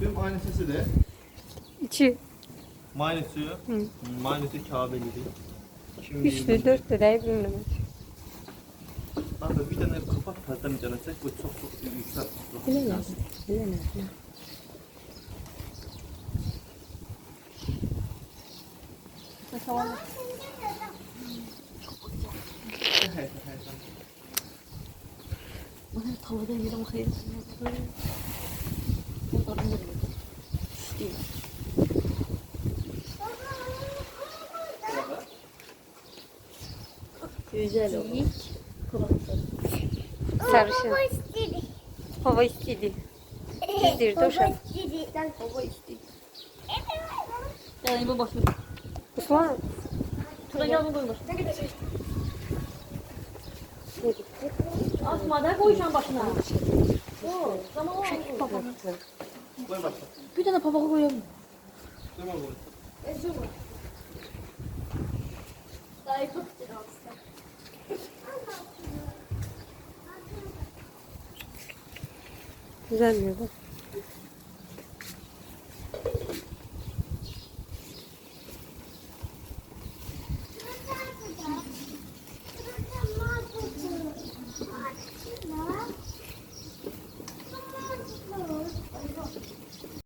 Tüm aynı sesi de. İçi Mainisi. Hı. Mainisi Kabeli değil. Şimdi üçlü, dörtlü de bilmiyorum. Abi bir tane kapak tarzdan denesek bu çok çok yüksek. Bile ne? Bile ne? Bana tavada yedim hayır. Güzel oldu. Sarışın. Hava istedi. Dizdirdi o şarkı. Yani bu bakın. Osman. Şuraya gel bunu koyma. Asma da koy şu an başına. Oo, Tamam o. Koy bak. Bir tane papağu koyalım. Tamam bu. Güzel mi bu?